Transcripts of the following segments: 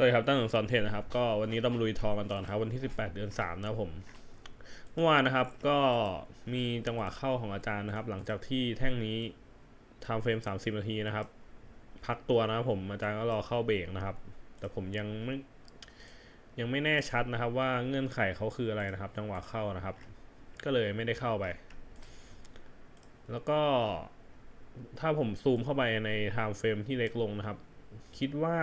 สวัสดีครับตั้งหนึ่งสอนเทรดนะครับ ก็วันนี้เรามาลุยทองกันต่อนะครับวันที่ 18 เดือน 3 นะครับผมเมื่อวานนะครับก็มีจังหวะเข้าของอาจารย์นะครับ หลังจากที่แท่งนี้ทำเฟรม 30 นาทีนะครับ พักตัวนะครับผมอาจารย์ก็รอเข้าเบรกนะครับ แต่ผมยังไม่ยังไม่แน่ชัดนะครับ ว่าเงื่อนไขเขาคืออะไรนะครับ จังหวะเข้านะครับ ก็เลยไม่ได้เข้าไป แล้วก็ถ้าผมซูมเข้าไปในไทม์เฟรมที่เล็กลงนะครับ คิดว่า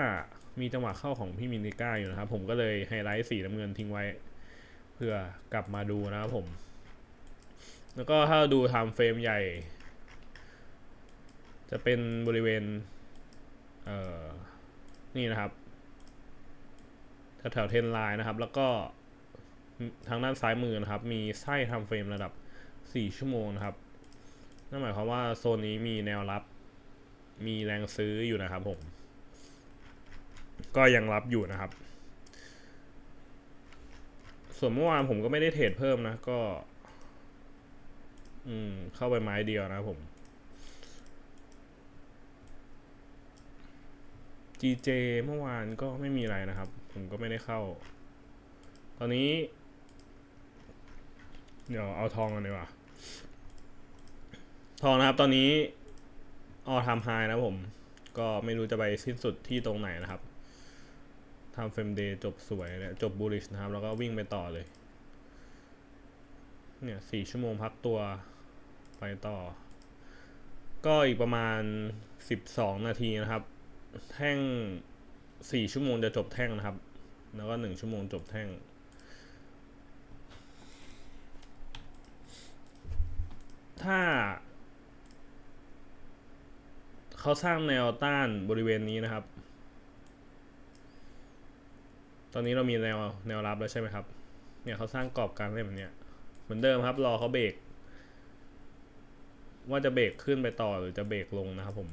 มีจังหวะเข้าของพี่มินิก้าอยู่นะครับ ผมก็เลยไฮไลท์สีน้ำเงินทิ้งไว้ เพื่อกลับมาดูนะครับผม แล้วก็ถ้าดูไทม์เฟรมใหญ่ จะเป็นบริเวณ เอ่อ นี่นะครับแถวเทนไลน์นะครับ แล้วก็ทางด้านซ้ายมือนะครับ มีไส้ทม์เฟรมระดับ 4 ชั่วโมงนะครับ นั่นหมายความว่าโซนนี้มีแนวรับ มีแรงซื้ออยู่นะครับผม ก็ยังรับอยู่นะครับ ส่วนเมื่อวานผมก็ไม่ได้เทรดเพิ่มนะก็ อืม เข้าไปไม้เดียวนะผม GJ เมื่อวานก็ไม่มีอะไรนะครับ ผมก็ไม่ได้เข้า ตอนนี้ เดี๋ยวเอาทองกันดีกว่า ทองนะครับตอนนี้ออทำไฮนะผม ก็ไม่รู้จะไปสิ้นสุดที่ตรงไหนนะครับ ทำเฟรมเดย์จบสวยเนี่ยจบบูลิชนะครับ แล้วก็วิ่งไปต่อเลย เนี่ยสี่ชั่วโมงพักตัวไปต่อ ก็อีกประมาณสิบสองนาทีนะครับ แท่งสี่ชั่วโมงจะจบแท่งนะครับ แล้วก็หนึ่งชั่วโมงจบแท่งถ้า เขาสร้างแนวต้านบริเวณนี้นะครับ ตอนนี้เรามีแนวแนวรับแล้วใช่ไหมครับ เนี่ยเขาสร้างกรอบการเล่นแบบเนี้ยเหมือนเดิมครับรอเขาเบรกว่าจะเบรกขึ้นไปต่อหรือจะเบรกลงนะครับผม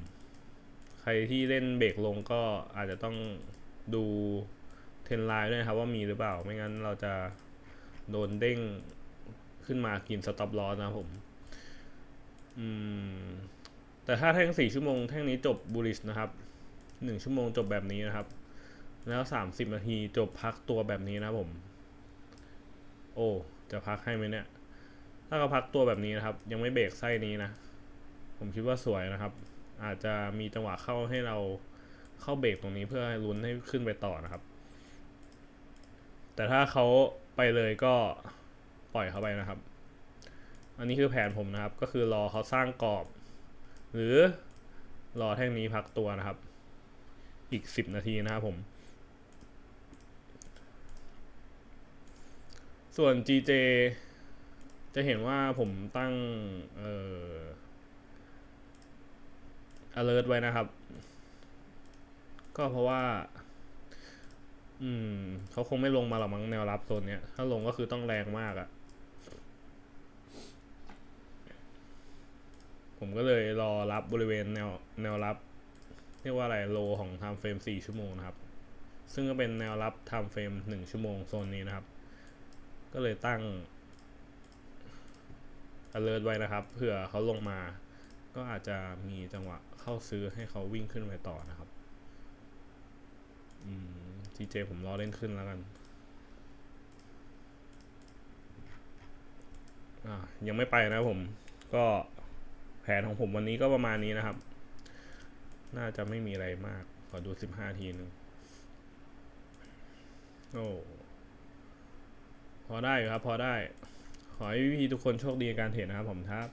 ใครที่เล่นเบรกลงก็อาจจะต้องดูเทรนไลน์ด้วยครับว่ามีหรือเปล่า ไม่งั้นเราจะโดนเด้งขึ้นมากินสต็อปลอสนะผมอืมแต่ถ้าแท่งสี่ชั่วโมงแท่งนี้จบบูลิชนะครับหนึ่งชั่วโมงจบแบบนี้นะครับ แล้วสามสิบนาทีจบพักตัวแบบนี้นะผม โอ้ จะพักให้ไหมเนี่ย ถ้าเขาพักตัวแบบนี้นะครับ ยังไม่เบรกไส้นี้นะ ผมคิดว่าสวยนะครับ อาจจะมีจังหวะเข้าให้เราเข้าเบรกตรงนี้เพื่อให้ลุ้นให้ขึ้นไปต่อนะครับ แต่ถ้าเขาไปเลยก็ปล่อยเขาไปนะครับ อันนี้คือแผนผมนะครับ ก็คือรอเขาสร้างกรอบ หรือรอแท่งนี้พักตัวนะครับ อีกสิบนาทีนะครับผม ส่วน GJ จะเห็นว่าผมตั้งเอ่อ alert ไว้นะครับ ก็เพราะว่า อืมเขาคงไม่ลงมาหรอกมั้งแนวรับโซนเนี้ย ถ้าลงก็คือต้องแรงมากอะผมก็เลยรอรับบริเวณแนวแนวรับ เรียกว่าอะไรโลของ time frame 4 ชั่วโมงนะครับ ซึ่งก็เป็นแนวรับ time frame 1 ชั่วโมงโซนนี้นะครับ ก็เลยตั้ง alert ไว้นะครับเผื่อเขาลงมา ก็อาจจะมีจังหวะเข้าซื้อให้เขาวิ่งขึ้นไปต่อนะครับอืม TJ ผมรอเล่นขึ้นแล้วกันอ่ายังไม่ไปนะผม ก็แผนของผมวันนี้ก็ประมาณนี้นะครับ น่าจะไม่มีอะไรมาก ขอดูสิบห้าทีหนึ่งโอ้ พอได้อยู่ครับ พอได้ ขอให้พี่ๆทุกคนโชคดีในการเทรดนะครับผมครับ